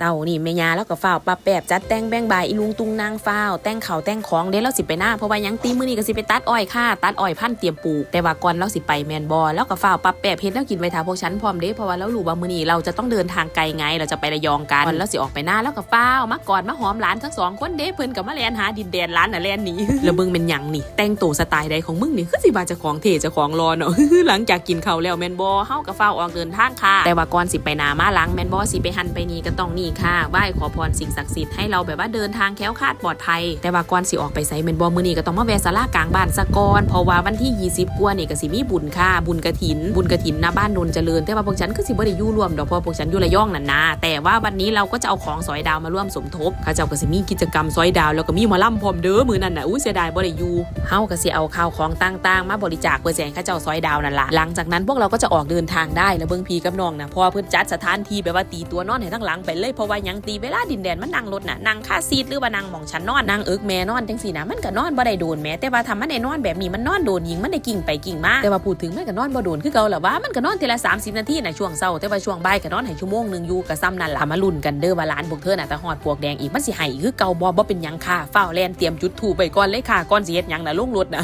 เจ้านี่แม่ยาแล้วก็ฝ้าวปรับแปบจัดแต่งแบ่งบายอีลุงตุงนางฝ้าวแต่งเขาแต่งของเด้แล้วสิไปหน้าเพราะว่ายังตีมื้อนี้ก็สิไปตัดอ้อยค่ะตัดอ้อยพันเตรียมปลูกแต่ว่าก่อนเราสิไปแมนบอแล้วก็ฝ้าวปรับแปบเฮ็ดแล้วกินไว้ทาพวกฉันพร้อมเด้เพราะว่าเรารู้ว่ามือนี้เราจะต้องเดินทางไกลไง เราจะไประยองกันก่อนแล้วสิออกไปหน้าแล้วก็ฝ้าวมาก่อนมาหอมหลานทั้งสองคนเด้เพิ่นก็มาแลนหาดินแดนร้านน่ะแลนหนีแล้วมึงเป็นหยังนี่ แต่งตัวสไตล์ใดของมึงนี่คือสิว่าจะของเทเจะของรอเนาะหลังจากกินข้าวแล้วแมนบอเฮาก็ฝ้าวออกเดินทางค่ะแต่ว่าก่อนสิไปนามาหลังแมนบอสิไปหันไปนี่ก็ต้องนีค่ะไหว้ขอพรสิ่งศักดิ์สิทธิ์ให้เราแบบว่าเดินทางแค้วคาดปลอดภัย แต่ว่าก่อนสิออกไปไสแมนบอมือนี้ก็ต้องมาแวะศาลากลางบ้านซะกอนเพราะว่าวันที่ 20กว่านี่ก็สิมีบุญค่ะ บุญกระถิน บุญกระถินน้าบ้านนนเจริญ แต่ว่าพวกฉันคือสิบ่ได้ยู่ร่วมดอกเพราะพวกฉันอยู่ระยองนั่นนะแต่ว่าวันนี้เราก็จะเอาของสอยดาวมาร่วมสมทบเขาเจ้าก็สิมีกิจกรรมสอยดาวแล้วก็มีมาล่ำพร้อมเด้อมือนั้นน่ะอุ้ยเสียดายบ่ได้อยู่เฮาก็สิเอาข้าวของต่างๆ มาบริจาคเพื่อแจกเขาเจ้าซอยดาวนั่นล่ะหลังจากนั้นพวกเราก็จะออกเดินทางได้แล้วเบิ่งพีกับน้องนะพราะว่าเพิ่นจัดสถานที่แบบว่าตีตัวนอนให้ทั้งหลังไปเลยเพราะว่ายังตีเวลาดินแดนมันนั่งรถน่ะนั่งค่าซีทหรือว่านั่งมองฉันนอนนั่งเอิกแม่นอนจังซี่นะมันก็นอนบ่ได้โดนแม้แต่ว่าทำมันได้นอนแบบนี้มันนอนโดนยิงมันได้กิ่งไปกิ่งมาแต่ว่าพูดถึงมันก็นอนบ่โดนคือเก่าแหละว่ามันก็นอนทีละ 30 นาทีนะช่วงเช้าแต่ว่าช่วงบ่ายก็นอนให้ชั่วโมงนึงอยู่ก็ซ้ำนั่นล่ะมาลุ้นกันเด้อว่าหลานพวกเธอน่ะแต่ฮอดปวกแดงอีกมันสิให้คือเก่าบ่บ่เป็นหยังค่ะฝ้าแลนเตรียมจุดถูไปก่อนเลยค่ะก่อนสิเฮ็ดหยังน่ะลงรถน่ะ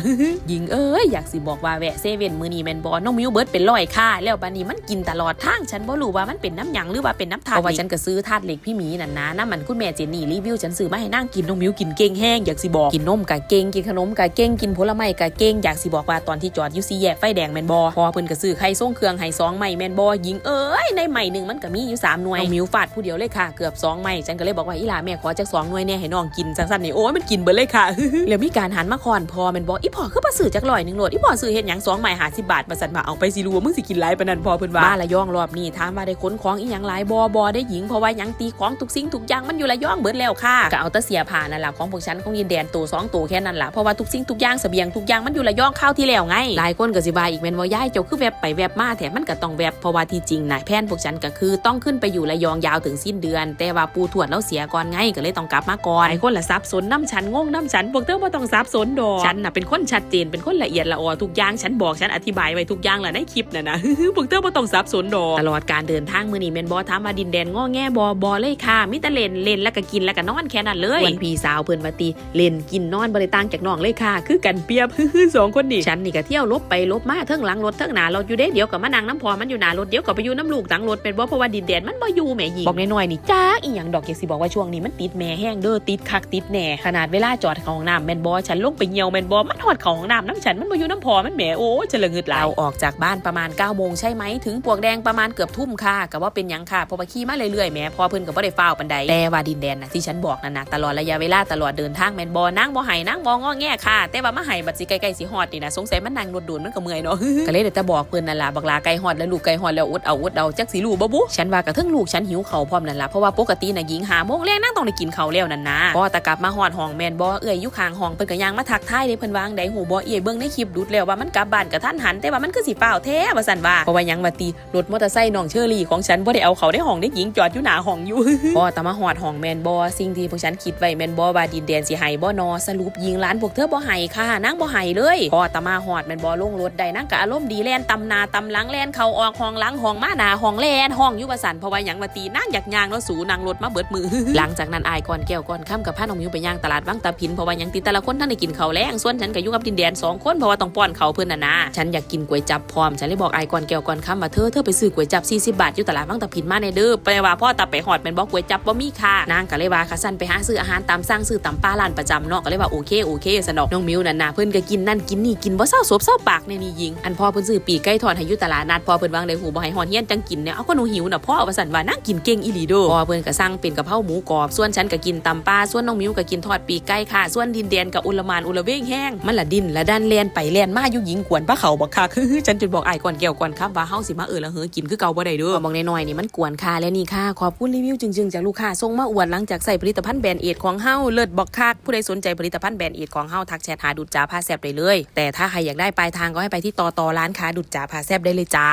ยิงเอ้ยอยากสิบอกว่าแวะเซเว่นมื้อนี้แม่นบ่น้องมิวเบิร์ดเป็นร้อยค่ะแล้วบัดนี้มันกินตลอดทางฉันบ่รู้ว่ามันเป็นน้ำหยังหรือว่าเป็นน้ำทาดเพราะว่าฉันก็ซื้อทาดเหล็กพี่หมีนั่นนะน้ำมันคุณแม่เจนนี่รีวิวฉันซื้อมาให้นั่งกินน้องมิวกินเก่งแห้งอยากสิบอกกินนมกะเก่งกินขนมกะเก่งกินผลไม้กะเก่งอยากสิบอกว่าตอนที่จอดยู่สี่แยกไฟแดงแมนบ่พอเพิ่นก็ซื้อไข่ส่งเครื่องให้สองไม้แมนบ่ยิงเอ้ยในไม้หนึ่งมันก็มีอยู่สามหน่วยน้องมิวฟาดผู้เดียวเลยค่ะเกือบสองไม้ฉันก็เลยบอกว่าอีหลาแม่ขอจักสองหน่วยแน่ให้น้องกินจังซั่นนี่โอ้ยมันกินเบิดเลยค่ะแล้วมีการหันมาคอนพอแมนบ่อีพอคือบ่ซื้อจักร้อยหนึงโลดอีพ่อซื้อเฮ็ดหยังสองไม้50บาทมาสั่นมาเอาไปสิรู้ว่ามึงสิกินหลายปนันพอเพิ่นว่ามาละยองรอบนี้ถามว่าได้ขนของอีหยังหลายบ่บ่ได้หญิงเพราะว่ายังตีของทุกสิ่งทุกอย่างมันอยู่ละย่องเบิดแล้วค่ะก็เอาต่เสียผ่านั่นล่ะของพวกฉันของยินแดนตัวสองตัวแค่นั้นแหละเพราะว่าทุกสิ่งทุกอย่างเสบียงทุกอย่างมันอยู่ละย่องข้าวที่แล้วไงหลายคนก็สิว่าอีกแม่นว่าย้ายเจ้าคือแวบไปแวบมาแถมมันก็ต้องแวบเพราะว่าที่จริงน่ะแผนพวกฉันก็คือต้องขึ้นไปอยู่ระยองยาวถึงสิ้นเดือน แต่ว่าปูถวดแล้วเสียก่อนไงก็เลยต้องกลับมาก่อนหลายคนละซับสนน้ำฉันงงน้ำฉันพวกเธอบ่าต้องซับสนดอกฉันน่ะเป็นคนชัดเจนเป็นคนละเอียดละออทุกอย่างฉันบอกฉันอธิบายไว้ทุกอย่างแหละในคลิปน่ะนะพวกเธอบ่ต้องซับสนดอกตลอดการเดินทางมื้อนี้แม่นบ่ถามมาดินแดนง้อแง่บ่บเลยค่ะมีแต่เล่นเล่นแล้วก็กินแล้วก็นอนแค่นั้นเลยวันพี่สาวเพิ่นว่าติเล่นกินนอนบ่ได้ต่างจากน้องเลยค่ะ คือกันเปรียบสองคนนี่ฉันนี่ก็เที่ยวลบไปลบมาเทิงหลังรถเทิงหน้ารถอยู่เด้เดี๋ยวก็มานั่งน้ำพอมันอยู่หน้ารถเดี๋ยวก็ไปอยู่น้ำลูกหลังรถเป็นบ่เพราะว่าดินแดนมันบ่อยู่แหม่หญิงบอกน้อยๆนี่จ้าอีหยังดอกอยากสิบอกว่าช่วงนี้มันติดแม่แห้งเด้อติดคักติดแหน่ขนาดเวลาจอดเข้าห้องน้ำแม่นบ่ฉันลงไปเหี่ยวแม่นบ่มันทอดเข้าห้องน้ำน้ำฉันมันบ่อยู่น้ำพอมันแหมโอ้ฉันละงึดหลายเราออกจากบ้านประมาณ9ก้าโมงใช่ไหมถึงปวกแดงประมาณเกือบทุ่มค่ะก็ว่าเป็นหยังค่ะเพราะว่าขี่มาเรื่อยๆแหมพออเพิ่นก็บ่ได้ฟ้าวปันใดแต่ว่าดินแดนนะที่ฉันบอกนั่นนะตลอดระยะเวลาตลอดเดินทางแมนบ่นั่งบ่ไห้นั่งบ่งอแง่ค่ะ แต่ว่ามาไห้บัดสิใกล้ๆสิฮอดนี่นะสงสัยมันนั่งรถด่วนมันก็เมื่อยเนาะก็เลยได้แต่บอกเพิ่นนั่นล่ะบักลาไก่ฮอดแล้วลูกไก่ฮอดแล้วอดเอาอดเอาจักสิรู้บ่บุฉันว่ากระทั่งลูกฉันหิวเข้าพร้อมนั่นล่ะเพราะว่าปกติน่ะหญิงหาโมงแรกนั่งต้องได้กินข้าวแล้วนั่นนะพอตะกลับมาฮอดห้องแมนบ่เอื้อยอยู่ข้างห้องเพิ่นก็ย่างมาทักทายเด้เพิ่นวางไดหูบ่เอียเบิ่งในคลิปดูดแล้วว่ามันกลับบ้านกระทันหันแต่ว่ามันคือสิฟ้าวแท้ว่าซั่นว่าเพราะว่ายังว่าติรถมอเตอร์ไซค์น้องเชอรี่ของฉันบ่ได้เอาเขาในห้องได้หญิงจอดอยู่หน้าห้องอยู่พอตะมาฮอดห้องแมนบ่สิ่งที่พวกฉันคิดไว้แมนบ่ว่าดินแดนสิให้บ่นอสรุปยิงร้านพวกเธอบ่ให้ค่ะนางบ่ให้เลยพอตะมาฮอดแมนบ่ลงรถได้นางก็อารมณ์ดีแล่นตำนาตำลังแล่นเขาออกห้องลังห้องมาหนาห้องแลนห้องอยู่ว่าซั่นเพราะว่าหยังว่าตีนางอยากย่างแล้วสูนางรถมาเบิดมือ หลังจากนั้นอายก่อนแก้วก่อนค่ำกับพาน้องมิวไปย่างตลาดวังตาพินเพราะว่าหยังติแต่ละคนท่านได้กินข้าวแรงส่วนฉันก็อยู่กับดินแดนสองคนเพราะว่าต้องป้อนเขาเพิ่นนะนะฉันอยากกินก๋วยจับพร้อมฉันเลยบอกอายก่อนแก้วก่อนค่ำว่าเธอเธอไปซื้อก๋วยจับ40บาทอยู่ตลาดวังตาพินมาในเด้อไปว่าพ่อตาไปหอดแม่นบอกก๋วยจับบ่มีค่ะนางก็เลยว่าค่ะสั่นไปหาซื้ออาหารตามสั่งซื้อตามป้าร้านประจำเนาะก็เลยว่าโอเคโอเคสนอกน้องมิวนั่นน่ะเพิ่นก็กินนั่นกินนี่กินบ่เศร้าสบเศร้าปากในนี่ยิงอันพ่อเพิ่นซื้อปีไก่ทอดให้อยู่ตลาดนัดพ่อเพิ่นวางได้หูบ่ให้หอนเฮียนจังกินเนี่ยเอาก็หนูหิวน่ะพ่อว่าสั่นว่านั่งกินเก่งอีหลีเด้อพ่อเพิ่นก็สั่งเป็นกะเพราหมูกรอบส่วนฉันก็กินตำปลาส่วนน้องมิวก็กินทอดปีไก่ค่ะ ส่วนดินแดนก็อุลมานอุลเวงแห้งมันละดินละดันแลนไปแลนมาอยู่หญิงกวนพระเขาบักคักฉันจนบอกอ้ายก่อนแก้วก่อนครับว่าเฮาสิมาเออละเฮอกินคือเก่าบ่ได้เด้อบอกน้อยๆนี่มันกวนค่ะและนี่ค่ะขอบคุณรีวิวจึงๆจากลูกค้าส่งมาอวดหลังจากใส่ผลิตภัณฑ์แบรนด์เอทของเฮาเลิศบอกคักผู้ใดสนใจผลิตภัณฑ์แบรนด์เอทของเฮาทักแชทหาดุจจาผ้าแซบได้เลย แต่ถ้าใครอยากได้ปลายทางก็ให้ไปที่ตอตอร้านค้าดุจจาผ้าแซบได้เลยจ้า